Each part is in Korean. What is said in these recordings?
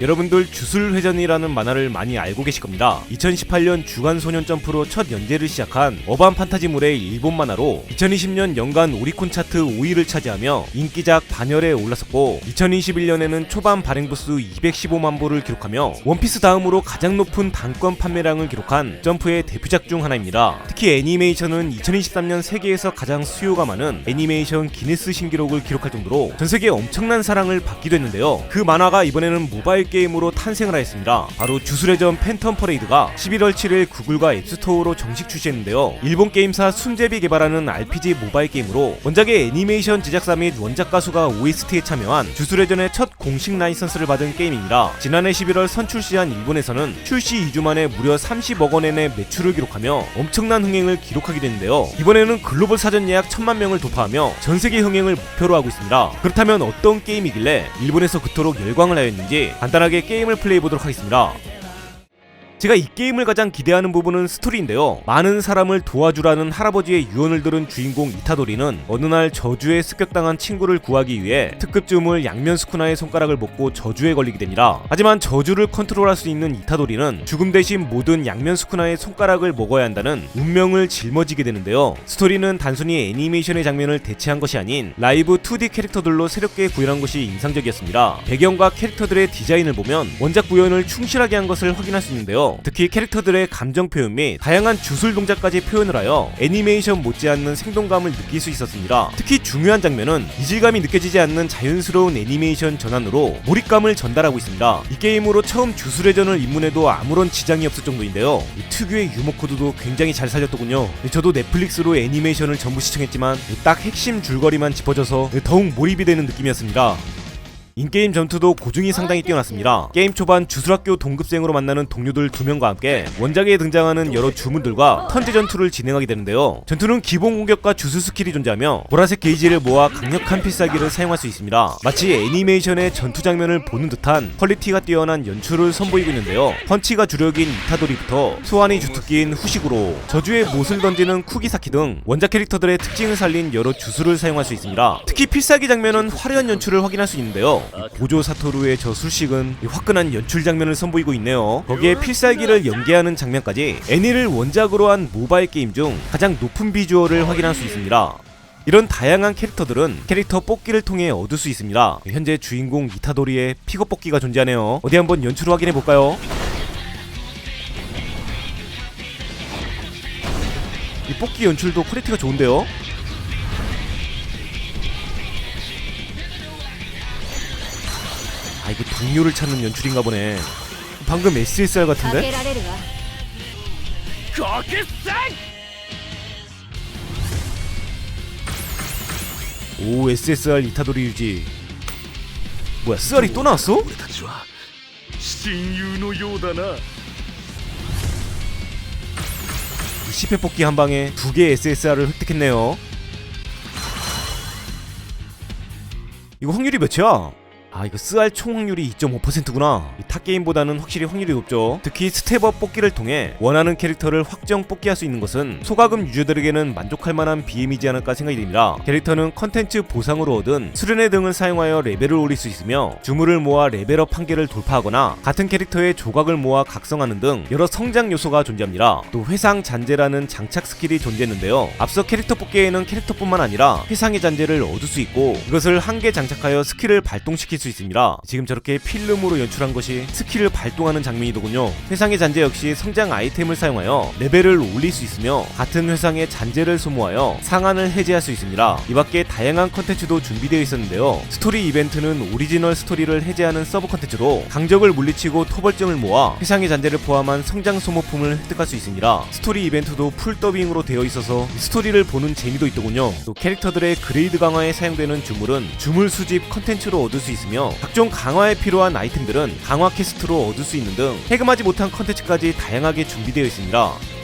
여러분들 주술회전이라는 만화를 많이 알고 계실 겁니다. 2018년 주간 소년 점프로 첫 연재를 시작한 어반 판타지물의 일본 만화로 2020년 연간 오리콘 차트 5위를 차지하며 인기작 반열에 올랐었고 2021년에는 초반 발행 부수 215만 부를 기록하며 원피스 다음으로 가장 높은 단권 판매량을 기록한 점프의 대표작 중 하나입니다. 특히 애니메이션은 2023년 세계에서 가장 수요가 많은 애니메이션 기네스 신기록을 기록할 정도로 전 세계에 엄청난 사랑을 받기도 했는데요. 그 만화가 이번에는 모바일 게임으로 탄생을 하였습니다. 바로 주술회전 팬텀 퍼레이드가 11월 7일 구글과 앱스토어로 정식 출시했는데요. 일본 게임사 순제비 개발하는 RPG 모바일 게임으로 원작의 애니메이션 제작사 및 원작 가수가 OST에 참여한 주술회전의 첫 공식 라이선스를 받은 게임이라 지난해 11월 선출시한 일본에서는 출시 2주 만에 무려 30억 원의 내 매출을 기록하며 엄청난 흥행을 기록하게 됐는데요. 이번에는 글로벌 사전 예약 1000만 명을 돌파하며 전 세계 흥행을 목표로 하고 있습니다. 그렇다면 어떤 게임이길래 일본에서 그토록 열광을 하였는지 간단 하게 게임을 플레이해 보도록 하겠습니다. 제가 이 게임을 가장 기대하는 부분은 스토리인데요. 많은 사람을 도와주라는 할아버지의 유언을 들은 주인공 이타도리는 어느 날 저주에 습격당한 친구를 구하기 위해 특급 주물 양면 스쿠나의 손가락을 먹고 저주에 걸리게 됩니다. 하지만 저주를 컨트롤할 수 있는 이타도리는 죽음 대신 모든 양면 스쿠나의 손가락을 먹어야 한다는 운명을 짊어지게 되는데요. 스토리는 단순히 애니메이션의 장면을 대체한 것이 아닌 라이브 2D 캐릭터들로 새롭게 구현한 것이 인상적이었습니다. 배경과 캐릭터들의 디자인을 보면 원작 구현을 충실하게 한 것을 확인할 수 있는데요. 특히 캐릭터들의 감정 표현 및 다양한 주술 동작까지 표현을 하여 애니메이션 못지않는 생동감을 느낄 수 있었습니다. 특히 중요한 장면은 이질감이 느껴지지 않는 자연스러운 애니메이션 전환으로 몰입감을 전달하고 있습니다. 이 게임으로 처음 주술회전을 입문해도 아무런 지장이 없을 정도인데요. 이 특유의 유머 코드도 굉장히 잘 살렸더군요. 저도 넷플릭스로 애니메이션을 전부 시청했지만 딱 핵심 줄거리만 짚어져서 더욱 몰입이 되는 느낌이었습니다. 인게임 전투도 고증이 상당히 뛰어났습니다. 게임 초반 주술학교 동급생으로 만나는 동료들 두 명과 함께 원작에 등장하는 여러 주문들과 턴제 전투를 진행하게 되는데요. 전투는 기본 공격과 주술 스킬이 존재하며 보라색 게이지를 모아 강력한 필살기를 사용할 수 있습니다. 마치 애니메이션의 전투 장면을 보는 듯한 퀄리티가 뛰어난 연출을 선보이고 있는데요. 펀치가 주력인 이타도리부터 소환이 주특기인 후식으로 저주의 못을 던지는 쿠기사키 등 원작 캐릭터들의 특징을 살린 여러 주술을 사용할 수 있습니다. 특히 필살기 장면은 화려한 연출을 확인할 수 있는데요. 이 보조 사토루의 저 술식은 이 화끈한 연출 장면을 선보이고 있네요. 거기에 필살기를 연계하는 장면까지 애니를 원작으로 한 모바일 게임 중 가장 높은 비주얼을 확인할 수 있습니다. 이런 다양한 캐릭터들은 캐릭터 뽑기를 통해 얻을 수 있습니다. 현재 주인공 이타도리의 픽업 뽑기가 존재하네요. 어디 한번 연출을 확인해 볼까요? 이 뽑기 연출도 퀄리티가 좋은데요. 그 동료를 찾는 연출인가 보네. 방금 SSR 같은데? 오 SSR 이타도리 유지. 뭐야 쓰알이 또 나왔어? 10회뽑기 한 방에 두 개의 SSR을 획득했네요. 이거 확률이 몇이야? 아 이거 스알 총 확률이 2.5%구나. 이 탑게임보다는 확실히 확률이 높죠. 특히 스텝업 뽑기를 통해 원하는 캐릭터를 확정 뽑기할 수 있는 것은 소가금 유저들에게는 만족할 만한 BM이지 않을까 생각이 듭니다. 캐릭터는 컨텐츠 보상으로 얻은 수련회 등을 사용하여 레벨을 올릴 수 있으며 주물을 모아 레벨업 한계를 돌파하거나 같은 캐릭터의 조각을 모아 각성하는 등 여러 성장 요소가 존재합니다. 또 회상 잔재라는 장착 스킬이 존재했는데요. 앞서 캐릭터 뽑기에는 캐릭터뿐만 아니라 회상의 잔재를 얻을 수 있고 이것을 한 개 장착하여 스킬을 발동시킬 수 있습니다. 지금 저렇게 필름으로 연출한 것이 스킬을 발동하는 장면이더군요. 회상의 잔재 역시 성장 아이템을 사용하여 레벨을 올릴 수 있으며 같은 회상의 잔재를 소모하여 상한을 해제할 수 있습니다. 이 밖에 다양한 컨텐츠도 준비되어 있었는데요. 스토리 이벤트는 오리지널 스토리를 해제하는 서브 컨텐츠로 강적을 물리치고 토벌점을 모아 회상의 잔재를 포함한 성장 소모품을 획득할 수 있습니다. 스토리 이벤트도 풀 더빙으로 되어 있어서 스토리를 보는 재미도 있더군요. 또 캐릭터들의 그레이드 강화에 사용되는 주물은 주물 수집 컨텐츠로 얻을 수 있 으며 각종 강화에 필요한 아이템들은 강화 퀘스트로 얻을 수 있는 등 해금하지 못한 컨텐츠까지 다양하게 준비되어 있습니다.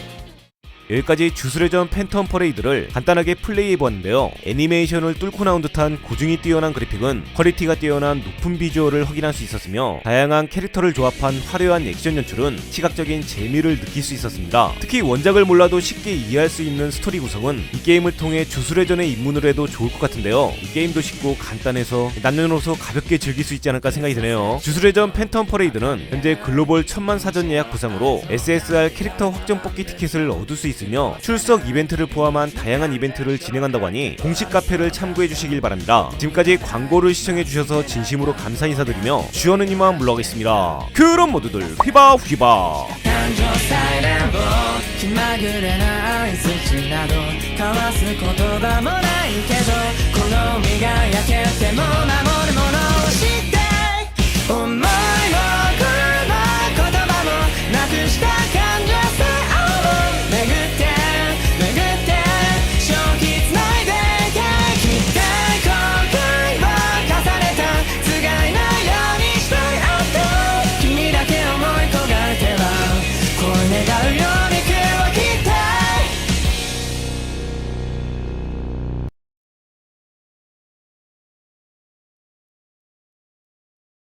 여기까지 주술회전 팬텀 퍼레이드를 간단하게 플레이해보았는데요. 애니메이션을 뚫고 나온 듯한 고증이 뛰어난 그래픽은 퀄리티가 뛰어난 높은 비주얼을 확인할 수 있었으며 다양한 캐릭터를 조합한 화려한 액션 연출은 시각적인 재미를 느낄 수 있었습니다. 특히 원작을 몰라도 쉽게 이해할 수 있는 스토리 구성은 이 게임을 통해 주술회전에 입문을 해도 좋을 것 같은데요. 이 게임도 쉽고 간단해서 남녀노소 가볍게 즐길 수 있지 않을까 생각이 드네요. 주술회전 팬텀 퍼레이드는 현재 글로벌 천만 사전 예약 구상으로 SSR 캐릭터 확정 뽑기 티켓을 얻을 수 있 으며 출석 이벤트를 포함한 다양한 이벤트를 진행한다고 하니 공식 카페를 참고해 주시길 바랍니다. 지금까지 광고를 시청해 주셔서 진심으로 감사 인사드리며 주연은 이만 물러가겠습니다. 그럼 모두들 휘바 휘바